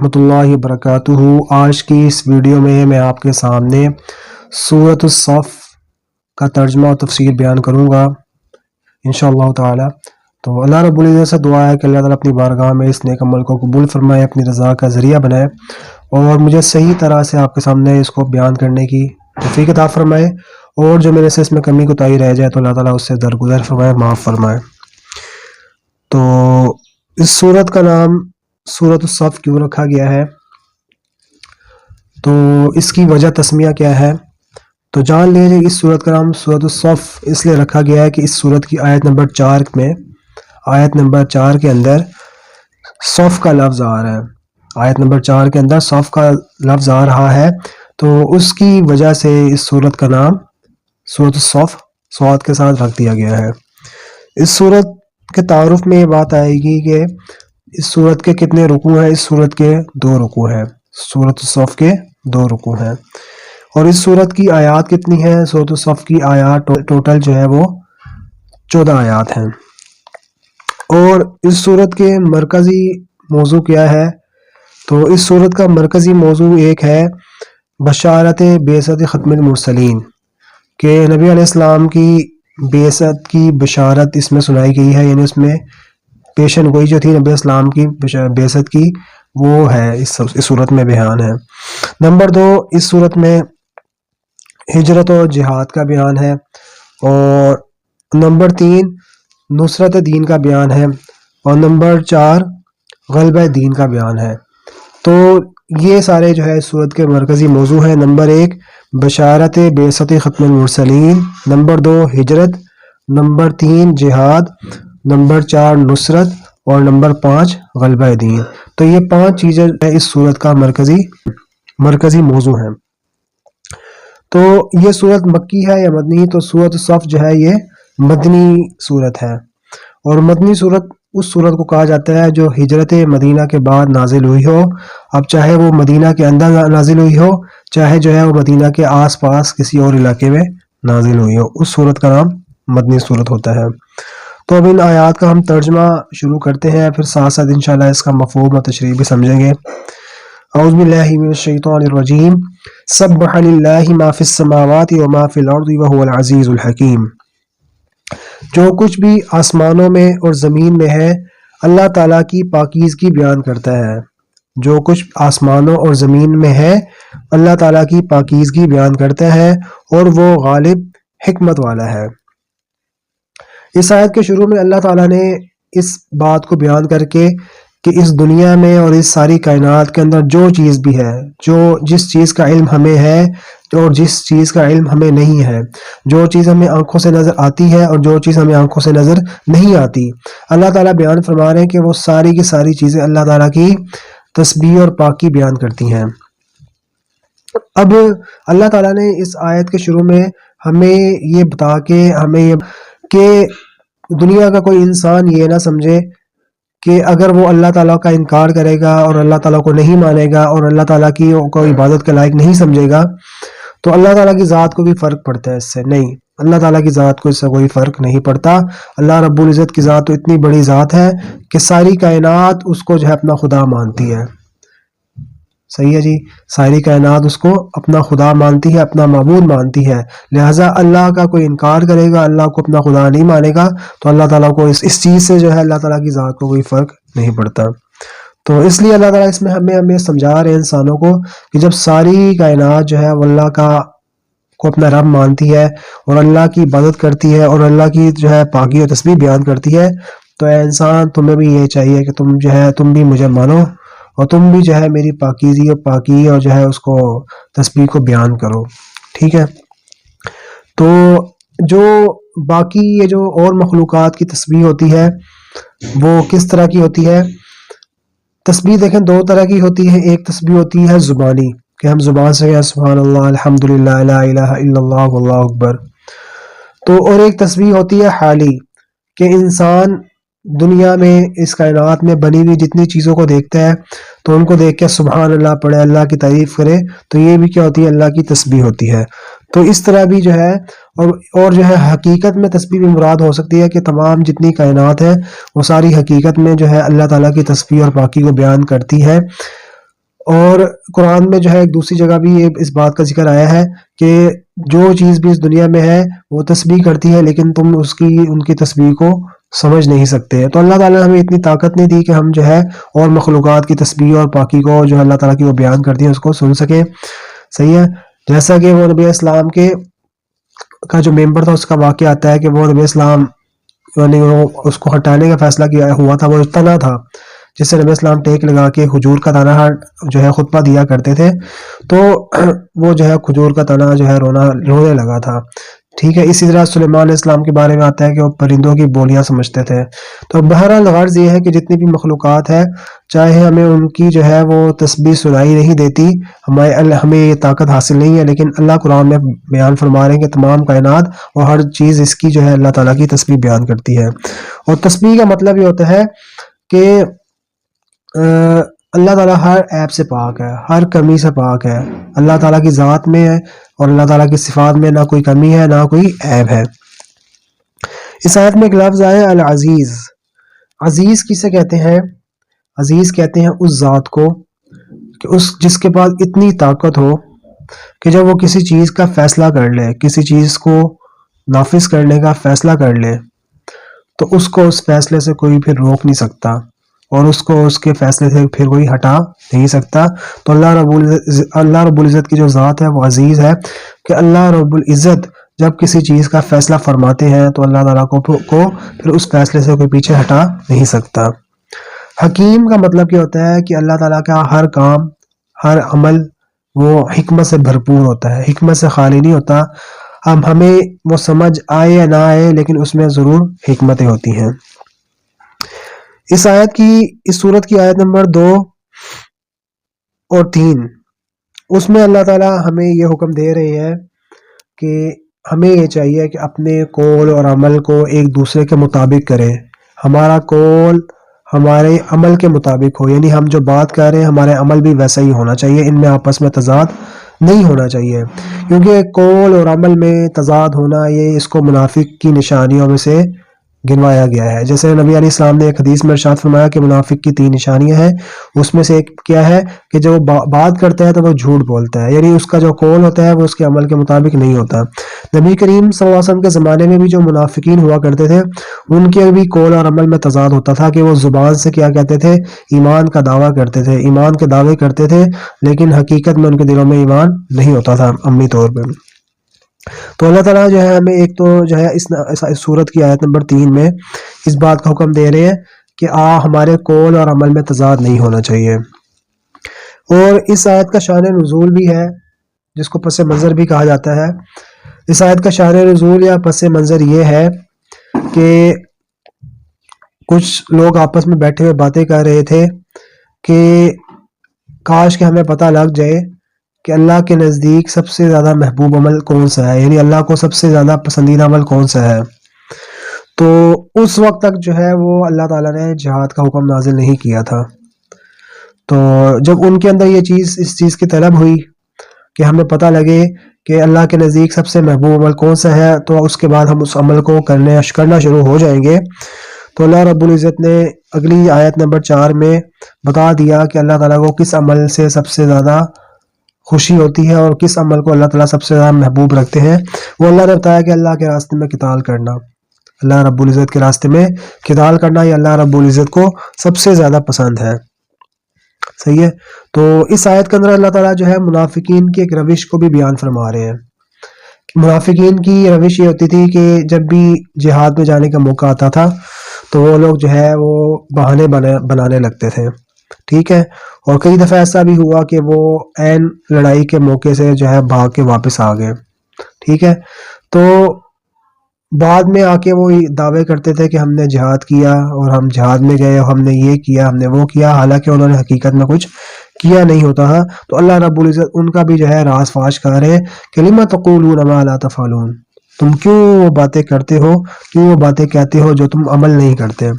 ورحمۃ اللہ وبرکاتہ آج کی اس ویڈیو میں میں آپ کے سامنے صورت الصف کا ترجمہ و تفسیر بیان کروں گا، انشاءاللہ تعالی۔ تو اللہ رب العزت سے دعا ہے کہ اللہ تعالیٰ اپنی بارگاہ میں اس نیک عمل کو قبول فرمائے، اپنی رضا کا ذریعہ بنائے اور مجھے صحیح طرح سے آپ کے سامنے اس کو بیان کرنے کی توفیق عطا فرمائے۔ اور جو میرے سے اس میں کمی کوتاہی رہ جائے تو اللہ تعالیٰ اس سے درگزر فرمائے، معاف فرمائے۔ تو اس صورت کا نام صورت الصف کیوں رکھا گیا ہے؟ تو اس کی وجہ تسمیہ کیا ہے؟ تو جان لیجیے اس صورت کا نام صورت الصف اس لیے رکھا گیا ہے کہ اس صورت کی آیت نمبر چار میں، آیت نمبر چار کے اندر صف کا لفظ آ رہا ہے۔ آیت نمبر چار کے اندر صف کا لفظ آ رہا ہے۔ تو اس کی وجہ سے اس صورت کا نام صورت الصف سواد کے ساتھ رکھ دیا گیا ہے۔ اس صورت کے تعارف میں یہ بات آئے گی کہ اس صورت کے کتنے رکو ہیں؟ اس صورت کے دو رکو ہیں۔ صورت الصف کے دو رکو ہیں۔ اور اس صورت کی آیات کتنی ہیں؟ صورت الصف کی آیات ٹوٹل جو ہے وہ چودہ آیات ہیں۔ اور اس صورت کے مرکزی موضوع کیا ہے؟ تو اس صورت کا مرکزی موضوع ایک ہے بشارت بیست ختم المرسلین، کہ نبی علیہ السلام کی بیست کی بشارت اس میں سنائی گئی ہے یعنی اس میں پیشن گوئی جو تھی نبی اسلام کی بیست کی، وہ ہے اس صورت میں بیان ہے۔ نمبر دو، اس صورت میں ہجرت و جہاد کا بیان ہے۔ اور نمبر تین، نصرت دین کا بیان ہے۔ اور نمبر چار غلبہ دین کا بیان ہے۔ تو یہ سارے جو ہے اس صورت کے مرکزی موضوع ہیں۔ نمبر ایک، بشارت بیست ختم المرسلین۔ نمبر دو، ہجرت۔ نمبر تین، جہاد۔ نمبر چار نصرت اور نمبر پانچ غلبہ دین۔ تو یہ پانچ چیزیں اس صورت کا مرکزی مرکزی موضوع ہیں۔ تو یہ صورت مکی ہے یا مدنی؟ تو صورت صف جو ہے یہ مدنی صورت ہے۔ اور مدنی صورت اس صورت کو کہا جاتا ہے جو ہجرت مدینہ کے بعد نازل ہوئی ہو۔ اب چاہے وہ مدینہ کے اندر نازل ہوئی ہو، چاہے جو ہے وہ مدینہ کے آس پاس کسی اور علاقے میں نازل ہوئی ہو۔ اس صورت کا نام مدنی صورت ہوتا ہے۔ تو اب ان آیات کا ہم ترجمہ شروع کرتے ہیں، پھر ساتھ ساتھ انشاءاللہ اس کا مفہوم و تشریح بھی سمجھیں گے۔ اعوذ باللہ من الشیطان الرجیم۔ سبح للہ ما فی السماوات و ما فی الارض وهو العزیز الحکیم۔ جو کچھ بھی آسمانوں میں اور زمین میں ہے، اللہ تعالیٰ کی پاکیزگی بیان کرتا ہے۔ جو کچھ آسمانوں اور زمین میں ہے، اللہ تعالیٰ کی پاکیزگی بیان کرتا ہے اور وہ غالب حکمت والا ہے۔ اس آیت کے شروع میں اللہ تعالیٰ نے اس بات کو بیان کر کے کہ اس دنیا میں اور اس ساری کائنات کے اندر جو چیز بھی ہے، جو جس چیز کا علم ہمیں ہے اور جس چیز کا علم ہمیں نہیں ہے، جو چیز ہمیں آنکھوں سے نظر آتی ہے اور جو چیز ہمیں آنکھوں سے نظر نہیں آتی۔ اللہ تعالیٰ بیان فرما رہے ہیں کہ وہ ساری کی ساری چیزیں اللہ تعالیٰ کی تسبیح اور پاکی بیان کرتی ہیں۔ اب اللہ تعالیٰ نے اس آیت کے شروع میں ہمیں یہ بتا کے ہمیں یہ کہ دنیا کا کوئی انسان یہ نہ سمجھے کہ اگر وہ اللہ تعالیٰ کا انکار کرے گا اور اللہ تعالیٰ کو نہیں مانے گا اور اللہ تعالیٰ کی کو عبادت کے لائق نہیں سمجھے گا، تو اللہ تعالیٰ کی ذات کو بھی فرق پڑتا ہے اس سے۔ نہیں، اللہ تعالیٰ کی ذات کو اس سے کوئی فرق نہیں پڑتا۔ اللہ رب العزت کی ذات تو اتنی بڑی ذات ہے کہ ساری کائنات اس کو جو ہے اپنا خدا مانتی ہے۔ صحیح ہے جی۔ ساری کائنات اس کو اپنا خدا مانتی ہے، اپنا معبود مانتی ہے۔ لہٰذا اللہ کا کوئی انکار کرے گا، اللہ کو اپنا خدا نہیں مانے گا، تو اللہ تعالیٰ کو اس اس چیز سے جو ہے اللہ تعالیٰ کی ذات کو کوئی فرق نہیں پڑتا۔ تو اس لیے اللہ تعالیٰ اس میں ہمیں ہمیں سمجھا رہے ہیں انسانوں کو کہ جب ساری کائنات جو ہے وہ اللہ کا کو اپنا رب مانتی ہے اور اللہ کی عبادت کرتی ہے اور اللہ کی جو ہے پاکی و تصویر بیان کرتی ہے، تو اے انسان تمہیں بھی یہ چاہیے کہ تم جو ہے تم بھی مجھے مانو۔ اور تم بھی جو ہے میری پاکیزی اور پاکی اور جو ہے اس کو تسبیح کو بیان کرو۔ ٹھیک ہے؟ تو جو باقی یہ جو اور مخلوقات کی تسبیح ہوتی ہے، وہ کس طرح کی ہوتی ہے؟ تسبیح دیکھیں، دو طرح کی ہوتی ہے۔ ایک تسبیح ہوتی ہے زبانی، کہ ہم زبان سے سبحان اللہ الحمد للہ الہ الا اللہ اکبر۔ تو اور ایک تسبیح ہوتی ہے حالی، کہ انسان دنیا میں، اس کائنات میں بنی ہوئی جتنی چیزوں کو دیکھتا ہے، تو ان کو دیکھ کے سبحان اللہ پڑھے، اللہ کی تعریف کرے، تو یہ بھی کیا ہوتی ہے؟ اللہ کی تسبیح ہوتی ہے۔ تو اس طرح بھی جو ہے، اور اور جو ہے، حقیقت میں تسبیح بھی مراد ہو سکتی ہے کہ تمام جتنی کائنات ہے وہ ساری حقیقت میں جو ہے اللہ تعالیٰ کی تسبیح اور باقی کو بیان کرتی ہے۔ اور قرآن میں جو ہے، ایک دوسری جگہ بھی اس بات کا ذکر آیا ہے کہ جو چیز بھی اس دنیا میں ہے، وہ تسبیح کرتی ہے، لیکن تم اس کی، ان کی تسبیح کو سمجھ نہیں سکتے۔ تو اللہ تعالیٰ نے ہمیں اتنی طاقت نہیں دی کہ ہم جو ہے اور مخلوقات کی تسبیح اور پاکی کو جو اللہ تعالیٰ کی وہ بیان کرتی ہیں اس کو سن سکیں۔ صحیح ہے؟ جیسا کہ وہ نبی اسلام کے کا جو ممبر تھا، اس کا واقعہ آتا ہے کہ وہ نبی اسلام یعنی وہ اس کو ہٹانے کا فیصلہ کیا ہوا تھا، وہ تنا تھا، جس سے نبی اسلام ٹیک لگا کے حجور کا تنا جو ہے خطبہ دیا کرتے تھے۔ تو وہ جو ہے کھجور کا تنا جو ہے رونا، رونے لگا تھا۔ ٹھیک ہے، اسی طرح سلیمان علیہ السلام کے بارے میں آتا ہے کہ وہ پرندوں کی بولیاں سمجھتے تھے۔ تو بہرحال غرض یہ ہے کہ جتنی بھی مخلوقات ہے چاہے ہمیں ان کی جو ہے وہ تسبیح سنائی نہیں دیتی، ہمیں ہمیں یہ طاقت حاصل نہیں ہے، لیکن اللہ قرآن میں بیان فرما رہے ہیں کہ تمام کائنات اور ہر چیز اس کی جو ہے اللہ تعالیٰ کی تسبیح بیان کرتی ہے۔ اور تسبیح کا مطلب یہ ہوتا ہے کہ اللہ تعالیٰ ہر ایپ سے پاک ہے، ہر کمی سے پاک ہے۔ اللہ تعالیٰ کی ذات میں ہے اور اللہ تعالیٰ کی صفات میں نہ کوئی کمی ہے، نہ کوئی عیب ہے۔ اس آیت میں ایک لفظ آئے العزیز۔ عزیز کسے کہتے ہیں؟ عزیز کہتے ہیں اس ذات کو کہ اس جس کے پاس اتنی طاقت ہو کہ جب وہ کسی چیز کا فیصلہ کر لے، کسی چیز کو نافذ کرنے کا فیصلہ کر لے، تو اس کو اس فیصلے سے کوئی پھر روک نہیں سکتا۔ اور اس کو اس کے فیصلے سے پھر کوئی ہٹا نہیں سکتا۔ تو اللہ رب العزت اللہ رب العزت کی جو ذات ہے وہ عزیز ہے کہ اللہ رب العزت جب کسی چیز کا فیصلہ فرماتے ہیں تو اللہ تعالیٰ کو کو پھر اس فیصلے سے کوئی پیچھے ہٹا نہیں سکتا۔ حکیم کا مطلب کیا ہوتا ہے کہ اللہ تعالیٰ کا ہر کام، ہر عمل وہ حکمت سے بھرپور ہوتا ہے، حکمت سے خالی نہیں ہوتا۔ اب ہمیں وہ سمجھ آئے یا نہ آئے، لیکن اس میں ضرور حکمتیں ہوتی ہیں۔ اس آیت کی، اس صورت کی آیت نمبر دو اور تین، اس میں اللہ تعالیٰ ہمیں یہ حکم دے رہے ہیں کہ ہمیں یہ چاہیے کہ اپنے قول اور عمل کو ایک دوسرے کے مطابق کریں۔ ہمارا قول ہمارے عمل کے مطابق ہو یعنی ہم جو بات کر رہے ہیں، ہمارے عمل بھی ویسا ہی ہونا چاہیے، ان میں آپس میں تضاد نہیں ہونا چاہیے۔ کیونکہ قول اور عمل میں تضاد ہونا، یہ اس کو منافق کی نشانیوں میں سے گنوایا گیا ہے۔ جیسے نبی علیہ السلام نے ایک حدیث میں ارشاد فرمایا کہ منافق کی تین نشانیاں ہیں۔ اس میں سے ایک کیا ہے کہ جب وہ بات کرتا ہے تو وہ جھوٹ بولتا ہے یعنی اس کا جو قول ہوتا ہے وہ اس کے عمل کے مطابق نہیں ہوتا۔ نبی کریم صلی اللہ علیہ وسلم کے زمانے میں بھی جو منافقین ہوا کرتے تھے، ان کے بھی قول اور عمل میں تضاد ہوتا تھا کہ وہ زبان سے کیا کہتے تھے؟ ایمان کا دعویٰ کرتے تھے، ایمان کے دعوے کرتے تھے، لیکن حقیقت میں ان کے دلوں میں ایمان نہیں ہوتا تھا۔ عملی طور پہ تو اللہ تعالیٰ جو ہے ہمیں ایک تو جو ہے اس صورت کی آیت نمبر تین میں اس بات کا حکم دے رہے ہیں کہ آ، ہمارے قول اور عمل میں تضاد نہیں ہونا چاہیے۔ اور اس آیت کا شان نزول بھی ہے، جس کو پس منظر بھی کہا جاتا ہے۔ اس آیت کا شان نزول یا پس منظر یہ ہے کہ کچھ لوگ آپس میں بیٹھے ہوئے باتیں کر رہے تھے کہ کاش کہ ہمیں پتہ لگ جائے کہ اللہ کے نزدیک سب سے زیادہ محبوب عمل کون سا ہے؟ یعنی اللہ کو سب سے زیادہ پسندیدہ عمل کون سا ہے؟ تو اس وقت تک جو ہے وہ اللہ تعالیٰ نے جہاد کا حکم نازل نہیں کیا تھا۔ تو جب ان کے اندر یہ چیز، اس چیز کی طلب ہوئی کہ ہمیں پتہ لگے کہ اللہ کے نزدیک سب سے محبوب عمل کون سا ہے، تو اس کے بعد ہم اس عمل کو کرنے کرنا شروع ہو جائیں گے۔ تو اللہ رب العزت نے اگلی آیت نمبر چار میں بتا دیا کہ اللہ تعالیٰ کو کس عمل سے سب سے زیادہ خوشی ہوتی ہے اور کس عمل کو اللہ تعالیٰ سب سے زیادہ محبوب رکھتے ہیں، وہ اللہ نے بتایا کہ اللہ کے راستے میں کتال کرنا۔ اللہ رب العزت کے راستے میں کتال کرنا یہ اللہ رب العزت کو سب سے زیادہ پسند ہے۔ صحیح ہے؟ تو اس آیت کے اندر اللہ تعالیٰ جو ہے منافقین کی ایک روش کو بھی بیان فرما رہے ہیں۔ منافقین کی روش یہ ہوتی تھی کہ جب بھی جہاد میں جانے کا موقع آتا تھا، تو وہ لوگ جو ہے وہ بہانے بنانے لگتے تھے۔ ٹھیک ہے؟ اور کئی دفعہ ایسا بھی ہوا کہ وہ این لڑائی کے موقع سے جو ہے بھاگ کے واپس آ گئے۔ ٹھیک ہے؟ تو بعد میں آ کے وہ دعوے کرتے تھے کہ ہم نے جہاد کیا اور ہم جہاد میں گئے ہم نے یہ کیا، ہم نے وہ کیا۔ حالانکہ انہوں نے حقیقت میں کچھ کیا نہیں ہوتا تھا۔ تو اللہ رب العزت ان کا بھی جو ہے راز فاش کر رہے کہ لما تقولون ما لا تفعلون۔ تم کیوں وہ باتیں کرتے ہو؟ کیوں وہ باتیں کہتے ہو جو تم عمل نہیں کرتے؟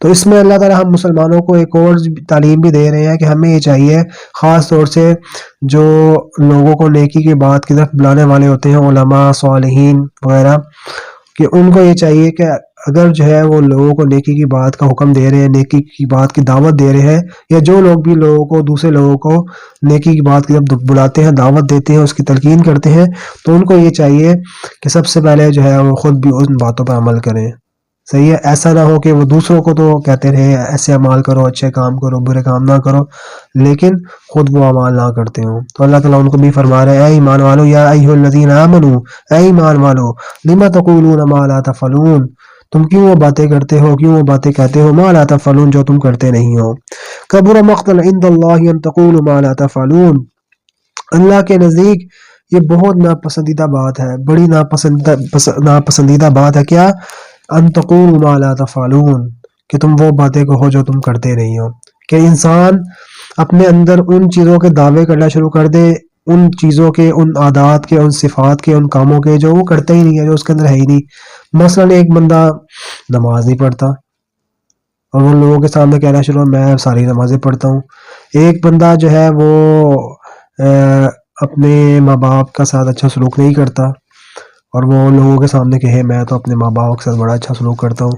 تو اس میں اللہ تعالیٰ ہم مسلمانوں کو ایک اور تعلیم بھی دے رہے ہیں کہ ہمیں یہ چاہیے، خاص طور سے جو لوگوں کو نیکی کی بات کی طرف بلانے والے ہوتے ہیں، علماء، صالحین وغیرہ، کہ ان کو یہ چاہیے کہ اگر جو ہے وہ لوگوں کو نیکی کی بات کا حکم دے رہے ہیں، نیکی کی بات کی دعوت دے رہے ہیں، یا جو لوگ بھی لوگوں کو، دوسرے لوگوں کو نیکی کی بات کی جب بلاتے ہیں، دعوت دیتے ہیں، اس کی تلقین کرتے ہیں، تو ان کو یہ چاہیے کہ سب سے پہلے جو ہے وہ خود بھی ان باتوں پر عمل کریں۔ صحیح ہے، ایسا نہ ہو کہ وہ دوسروں کو تو کہتے رہے، ایسے عمال کرو، اچھے کام کرو، برے کام نہ کرو، لیکن خود وہ عمال نہ کرتے ہوں۔ تو اللہ تعالیٰ ان کو بھی فرما رہے ہیں اے ایمان والو، یا ایہو الذین آمنو اے ایمان والو لما تقولون ما لا تفعلون؟ تم کیوں وہ باتیں کرتے ہو؟ کیوں وہ باتیں کہتے ہو؟ ما لا تفعلون، جو تم کرتے نہیں ہو۔ کبر مقتل عند اللہ ان تقول ما لا تفعلون۔ اللہ کے نزدیک یہ بہت ناپسندیدہ بات ہے، بڑی ناپسندیدہ ناپسندیدہ بات ہے۔ کیا؟ ان تقول ما لا تفعلون، کہ تم وہ باتیں کہو جو تم کرتے نہیں ہو۔ کہ انسان اپنے اندر ان چیزوں کے دعوے کرنا شروع کر دے ان چیزوں کے، ان عادات کے، ان صفات کے، ان کاموں کے جو وہ کرتا ہی نہیں ہے جو اس کے اندر ہے ہی نہیں۔ مثلا ایک بندہ نماز نہیں پڑھتا اور وہ لوگوں کے سامنے کہنا شروع، میں ساری نمازیں پڑھتا ہوں۔ ایک بندہ جو ہے وہ اپنے ماں باپ کا ساتھ اچھا سلوک نہیں کرتا۔ اور وہ لوگوں کے سامنے کہے، میں تو اپنے ماں باپ کے ساتھ بڑا اچھا سلوک کرتا ہوں۔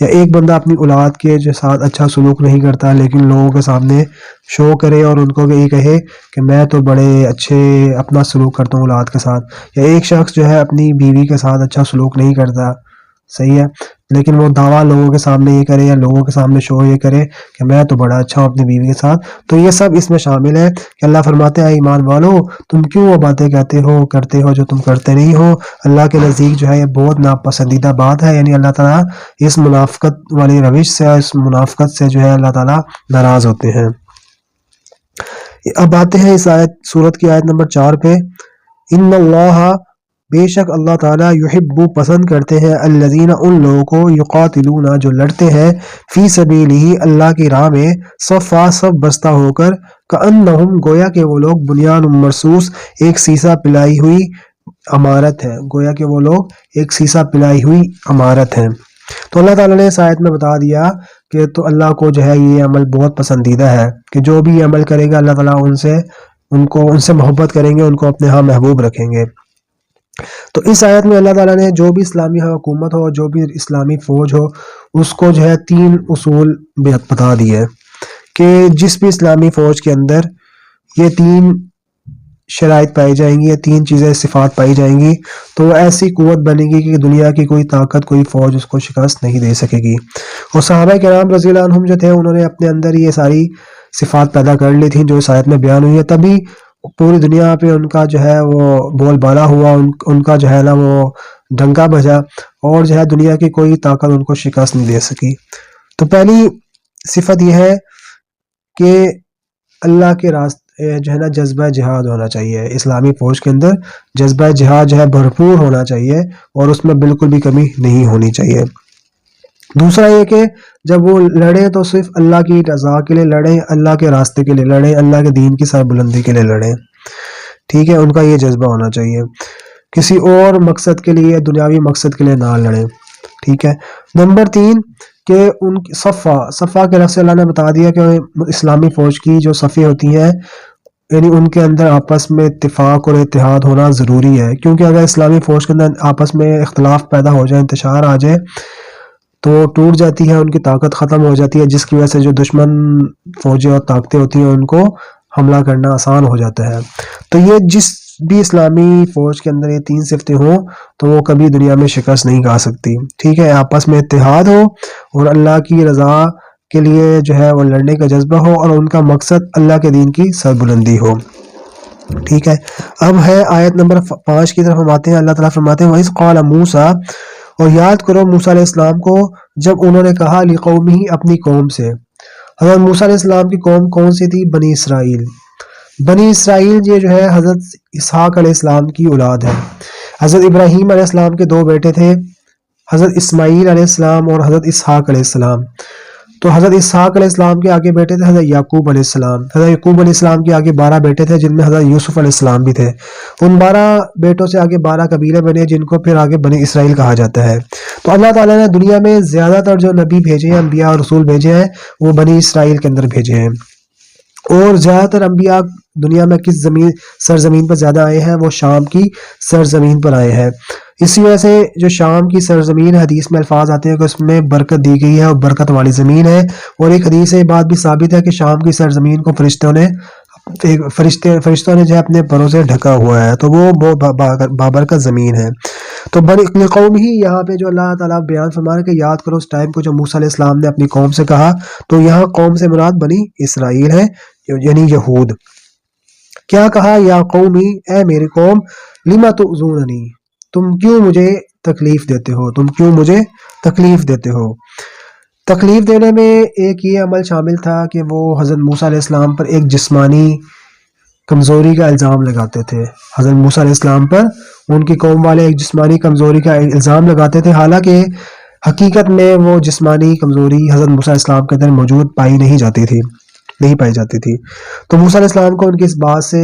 یا ایک بندہ اپنی اولاد کے جو ساتھ اچھا سلوک نہیں کرتا، لیکن لوگوں کے سامنے شو کرے اور ان کو یہ کہے کہ میں تو بڑے اچھے اپنا سلوک کرتا ہوں اولاد کے ساتھ۔ یا ایک شخص جو ہے اپنی بیوی کے ساتھ اچھا سلوک نہیں کرتا، صحیح ہے۔ لیکن وہ دعویٰ لوگوں کے سامنے یہ کرے یا لوگوں کے سامنے شو یہ کرے کہ میں تو بڑا اچھا ہوں اپنی بیوی کے ساتھ، تو یہ سب اس میں شامل ہے کہ اللہ فرماتے ہیں ایمان والو، تم کیوں وہ باتیں کہتے ہو، کرتے ہو جو تم کرتے نہیں ہو؟ اللہ کے نزدیک جو ہے یہ بہت ناپسندیدہ بات ہے یعنی اللہ تعالیٰ اس منافقت والی روش سے، اس منافقت سے جو ہے اللہ تعالیٰ ناراض ہوتے ہیں۔ اب آتے ہیں اس آیت صورت کی آیت نمبر چار پہ، ان اللہ بے شک اللہ تعالیٰ یحبو پسند کرتے ہیں الذین ان لوگوں کو یقاتلون جو لڑتے ہیں فی سبیلہ اللہ کی راہ میں صفا سب بستہ ہو کر کأنہم گویا کہ وہ لوگ بنیان مرسوس ایک سیسا پلائی ہوئی عمارت ہے گویا کہ وہ لوگ ایک سیسا پلائی ہوئی عمارت ہے تو اللہ تعالیٰ نے اس آیت میں بتا دیا کہ تو اللہ کو جو ہے یہ عمل بہت پسندیدہ ہے کہ جو بھی عمل کرے گا اللہ تعالیٰ ان سے، ان کو، ان سے محبت کریں گے، ان کو اپنے ہاں محبوب رکھیں گے۔ تو اس آیت میں اللہ تعالیٰ نے جو بھی اسلامی حکومت ہو، جو بھی اسلامی فوج ہو، اس کو جو ہے تین اصول بتا دیے کہ جس بھی اسلامی فوج کے اندر یہ تین شرائط پائی جائیں گی، یہ تین چیزیں، صفات پائی جائیں گی، تو وہ ایسی قوت بنے گی کہ دنیا کی کوئی طاقت، کوئی فوج اس کو شکست نہیں دے سکے گی۔ اور صحابہ کرام رضی اللہ عنہم جو تھے، انہوں نے اپنے اندر یہ ساری صفات پیدا کر لی تھیں جو اس آیت میں بیان ہوئی ہے تبھی پوری دنیا پہ ان کا جو ہے وہ بول بالا ہوا، ان کا جو ہے نا وہ ڈنکا بجا اور جو ہے دنیا کی کوئی طاقت ان کو شکست نہیں دے سکی۔ تو پہلی صفت یہ ہے کہ اللہ کے راستے جو ہے نا جذبہ جہاد ہونا چاہیے۔ اسلامی فوج کے اندر جذبہ جہاد جو ہے بھرپور ہونا چاہیے اور اس میں بالکل بھی کمی نہیں ہونی چاہیے۔ دوسرا یہ کہ جب وہ لڑے تو صرف اللہ کی رضا کے لیے لڑیں اللہ کے راستے کے لیے لڑیں اللہ کے دین کی سر بلندی کے لیے لڑیں ٹھیک ہے، ان کا یہ جذبہ ہونا چاہیے۔ کسی اور مقصد کے لیے، دنیاوی مقصد کے لیے نہ لڑیں ٹھیک ہے۔ نمبر تین، کہ ان کی صفا صفا کے رفظ اللہ نے بتا دیا کہ اسلامی فوج کی جو صفی ہوتی ہیں یعنی ان کے اندر آپس میں اتفاق اور اتحاد ہونا ضروری ہے۔ کیونکہ اگر اسلامی فوج کے اندر آپس میں اختلاف پیدا ہو جائے، انتشار آ جائے تو ٹوٹ جاتی ہے، ان کی طاقت ختم ہو جاتی ہے، جس کی وجہ سے جو دشمن فوجیں اور طاقتیں ہوتی ہیں، ان کو حملہ کرنا آسان ہو جاتا ہے۔ تو یہ جس بھی اسلامی فوج کے اندر یہ تین صفتیں ہوں، تو وہ کبھی دنیا میں شکست نہیں کھا سکتی۔ ٹھیک ہے، آپس میں اتحاد ہو اور اللہ کی رضا کے لیے جو ہے وہ لڑنے کا جذبہ ہو اور ان کا مقصد اللہ کے دین کی سربلندی ہو۔ ٹھیک ہے، اب ہے آیت نمبر پانچ کی طرف ہم آتے ہیں۔ اللہ تعالیٰ فرماتے ہیں، وَإِذْ قَالَ مُوسَى اور یاد کرو موسیٰ علیہ السلام کو جب انہوں نے کہا علی قومی اپنی قوم سے، حضرت موسیٰ علیہ السلام کی قوم کون سی تھی؟ بنی اسرائیل۔ بنی اسرائیل یہ جو ہے حضرت اسحاق علیہ السلام کی اولاد ہے۔ حضرت ابراہیم علیہ السلام کے دو بیٹے تھے، حضرت اسماعیل علیہ السلام اور حضرت اسحاق علیہ السلام۔ تو حضرت اسحاق علیہ السلام کے آگے بیٹے تھے، حضرت یعقوب علیہ السلام۔ حضرت یعقوب علیہ السلام کے آگے بارہ بیٹے تھے، جن میں حضرت یوسف علیہ السلام بھی تھے۔ ان بارہ بیٹوں سے آگے بارہ قبیلے بنے، جن کو پھر آگے بنی اسرائیل کہا جاتا ہے۔ تو اللہ تعالیٰ نے دنیا میں زیادہ تر جو نبی بھیجے ہیں، انبیاء اور رسول بھیجے ہیں، وہ بنی اسرائیل کے اندر بھیجے ہیں۔ اور زیادہ تر انبیاء دنیا میں کس زمین سرزمین پر زیادہ آئے ہیں؟ وہ شام کی سرزمین پر آئے ہیں۔ اسی وجہ سے جو شام کی سرزمین حدیث میں الفاظ آتے ہیں کہ اس میں برکت دی گئی ہے اور برکت والی زمین ہے۔ اور ایک حدیث سے بات بھی ثابت ہے کہ شام کی سرزمین کو فرشتوں نے فرشتے فرشتوں نے جو ہے اپنے پروں سے ڈھکا ہوا ہے۔ تو وہ بابرکت زمین ہے۔ تو بنی قوم ہی یہاں پہ جو اللہ تعالیٰ بیان فرما رہے کہ یاد کرو اس ٹائم کو جو موسیٰ علیہ السلام نے اپنی قوم سے کہا، تو یہاں قوم سے مراد بنی اسرائیل ہے یعنی یہود۔ کیا کہا یا قومی، اے میری قوم لما تو تم کیوں مجھے تکلیف دیتے ہو؟ تم کیوں مجھے تکلیف دیتے ہو؟ تکلیف دینے میں ایک یہ عمل شامل تھا کہ وہ حضرت موسیٰ علیہ السلام پر ایک جسمانی کمزوری کا الزام لگاتے تھے۔ حضرت موسیٰ علیہ السلام پر ان کی قوم والے ایک جسمانی کمزوری کا الزام لگاتے تھے۔ حالانکہ حقیقت میں وہ جسمانی کمزوری حضرت موسیٰ علیہ السلام کے اندر موجود پائی نہیں جاتی تھی، نہیں پائی جاتی تھی۔ تو موسیٰ علیہ السلام کو ان کی اس بات سے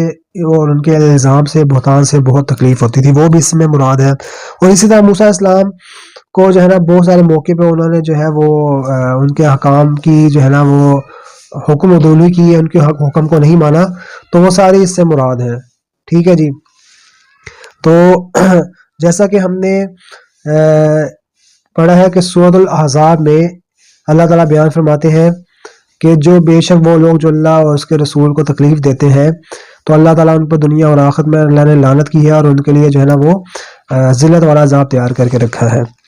اور ان کے الزام سے، بہتان سے بہت تکلیف ہوتی تھی۔ وہ بھی اس میں مراد ہے اور اسی طرح موسیٰ علیہ السلام کو جو ہے نا، بہت سارے موقع پہ انہوں نے جو ہے وہ ان کے حکام کی جو ہے نا وہ حکم عدولی کی ان کے حکم کو نہیں مانا، تو وہ ساری اس سے مراد ہیں۔ ٹھیک ہے جی؟ تو جیسا کہ ہم نے پڑھا ہے کہ سعود الحضاب میں اللہ تعالیٰ بیان فرماتے ہیں کہ جو بے شک وہ لوگ جو اللہ اور اس کے رسول کو تکلیف دیتے ہیں، تو اللہ تعالیٰ ان پر دنیا اور آخر میں اللہ نے لانت کی ہے اور ان کے لیے جو ہے نا وہ ذلت والا عذاب تیار کر کے رکھا ہے۔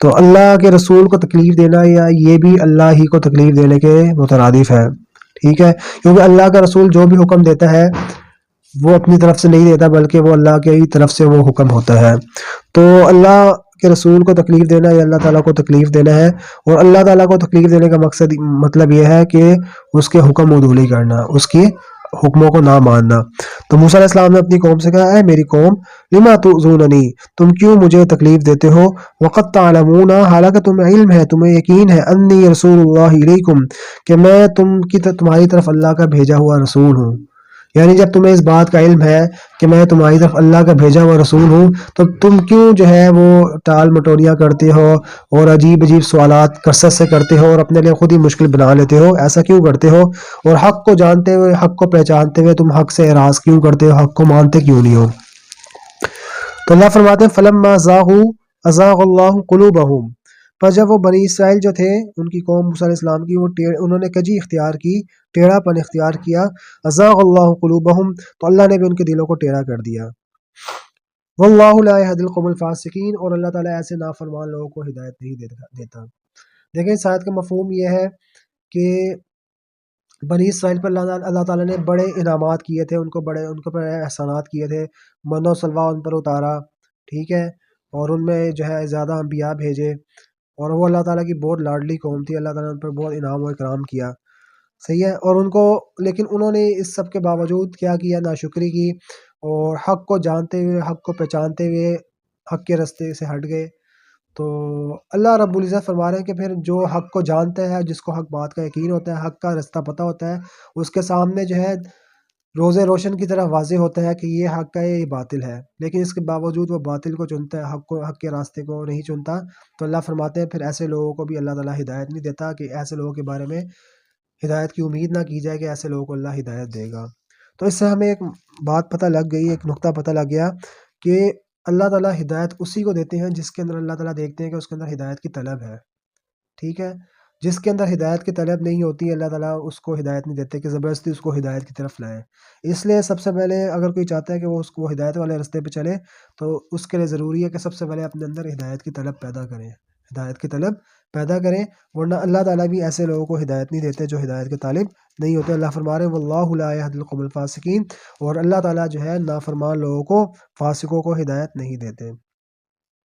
تو اللہ کے رسول کو تکلیف دینا یا یہ بھی اللہ ہی کو تکلیف دینے کے مترادف ہے، ٹھیک ہے؟ کیونکہ اللہ کا رسول جو بھی حکم دیتا ہے، وہ اپنی طرف سے نہیں دیتا، بلکہ وہ اللہ کے ہی طرف سے وہ حکم ہوتا ہے۔ تو اللہ کے رسول کو تکلیف دینا یا اللہ تعالیٰ کو تکلیف دینا ہے۔ اور اللہ تعالیٰ کو تکلیف دینے کا مقصد مطلب یہ ہے کہ اس کے حکم ودولی کرنا، اس کی حکموں کو نہ ماننا۔ تو موسیٰ علیہ السلام نے اپنی قوم سے کہا، اے میری قوم، لما تؤذوننی؟ تم کیوں مجھے تکلیف دیتے ہو؟ وقت تعلمون، حالانکہ تمہیں علم ہے، تمہیں یقین ہے، انی رسول اللہ علیکم کہ میں تم کی تمہاری طرف اللہ کا بھیجا ہوا رسول ہوں. یعنی جب تمہیں اس بات کا علم ہے کہ میں تمہاری طرف اللہ کا بھیجا ہوا رسول ہوں، تو تم کیوں جو ہے وہ ٹال مٹوریاں کرتے ہو اور عجیب عجیب سوالات کثرت سے کرتے ہو اور اپنے لیے خود ہی مشکل بنا لیتے ہو؟ ایسا کیوں کرتے ہو؟ اور حق کو جانتے ہوئے، حق کو پہچانتے ہوئے تم حق سے اراض کیوں کرتے ہو؟ حق کو مانتے کیوں نہیں ہو؟ تو اللہ فرماتے ہیں فلم ازاغ اللہ قلوبہم پر جب وہ بنی اسرائیل جو تھے، ان کی قوم علیہ السلام کی، وہ انہوں نے کجی اختیار کی ٹیڑھا پن اختیار کیا، ازاغ اللہ قلوبہم، تو اللہ نے بھی ان کے دلوں کو ٹیڑھا کر دیا۔ واللہ لا يهدي القوم الفاسقین، اور اللہ تعالیٰ ایسے نافرمان لوگوں کو ہدایت نہیں دیتا دیکھیں، اس آیت کا مفہوم یہ ہے کہ بنی اسرائیل پر اللہ تعالیٰ نے بڑے انعامات کیے تھے، ان کو بڑے، ان کو بڑے احسانات کیے تھے من و سلوا ان پر اتارا، ٹھیک ہے، اور ان میں جو ہے زیادہ انبیاء بھیجے۔ اور وہ اللہ تعالیٰ کی بہت لاڈلی قوم تھی۔ اللہ تعالیٰ نے ان پر بہت انعام و اکرام کیا۔ صحیح ہے۔ اور ان کو، لیکن انہوں نے اس سب کے باوجود کیا کیا ناشکری کی اور حق کو جانتے ہوئے، حق کو پہچانتے ہوئے حق کے رستے سے ہٹ گئے۔ تو اللہ رب العزت فرما رہے ہیں کہ پھر جو حق کو جانتا ہے، جس کو حق بات کا یقین ہوتا ہے، حق کا رستہ پتہ ہوتا ہے، اس کے سامنے جو ہے روز روشن کی طرح واضح ہوتا ہے کہ یہ حق ہے، یہ باطل ہے۔ لیکن اس کے باوجود وہ باطل کو چنتا ہے، حق کو، حق کے راستے کو نہیں چنتا۔ تو اللہ فرماتے ہیں، پھر ایسے لوگوں کو بھی اللہ تعالیٰ ہدایت نہیں دیتا کہ ایسے لوگوں کے بارے میں ہدایت کی امید نہ کی جائے کہ ایسے لوگوں کو اللہ ہدایت دے گا۔ تو اس سے ہمیں ایک بات پتہ لگ گئی، ایک نقطہ پتہ لگ گیا کہ اللہ تعالیٰ ہدایت اسی کو دیتے ہیں جس کے اندر اللہ تعالیٰ دیکھتے ہیں کہ اس کے اندر ہدایت کی طلب ہے۔ ٹھیک ہے؟ جس کے اندر ہدایت کی طلب نہیں ہوتی، اللہ تعالیٰ اس کو ہدایت نہیں دیتے کہ زبردستی اس کو ہدایت کی طرف لائیں۔ اس لیے سب سے پہلے اگر کوئی چاہتا ہے کہ وہ اس کو ہدایت والے رستے پہ چلے، تو اس کے لیے ضروری ہے کہ سب سے پہلے اپنے اندر ہدایت کی طلب پیدا کریں۔ ہدایت کی طلب پیدا کریں، ورنہ اللہ تعالیٰ بھی ایسے لوگوں کو ہدایت نہیں دیتے جو ہدایت کے طالب نہیں ہوتے۔ اللہ فرما رہے و اللہ القم الفاسقین اور اللہ تعالیٰ جو ہے نافرمان لوگوں کو، فاسقوں کو ہدایت نہیں دیتے۔